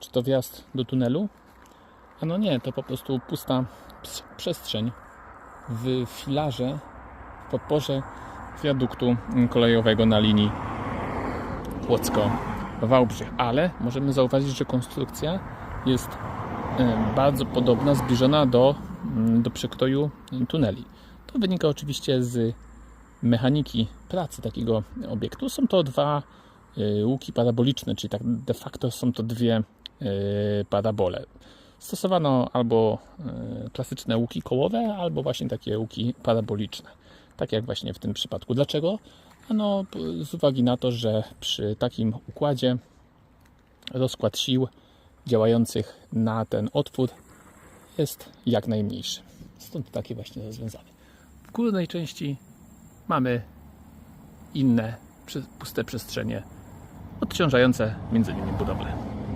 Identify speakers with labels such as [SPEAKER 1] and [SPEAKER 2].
[SPEAKER 1] Czy to wjazd do tunelu? A no nie, to po prostu pusta przestrzeń w filarze, w podporze wiaduktu kolejowego na linii Płocko-Wałbrzych. Ale możemy zauważyć, że konstrukcja jest e, bardzo podobna, zbliżona do, mm, do przekroju tuneli. To wynika oczywiście z mechaniki pracy takiego obiektu. Są to dwa e, łuki paraboliczne, czyli tak de facto są to dwie parabole. Stosowano albo e, klasyczne łuki kołowe, albo właśnie takie łuki paraboliczne. Tak jak właśnie w tym przypadku. Dlaczego? Ano, z uwagi na to, że przy takim układzie rozkład sił działających na ten otwór jest jak najmniejszy. Stąd takie właśnie rozwiązanie. W górnej części mamy inne puste przestrzenie odciążające między innymi.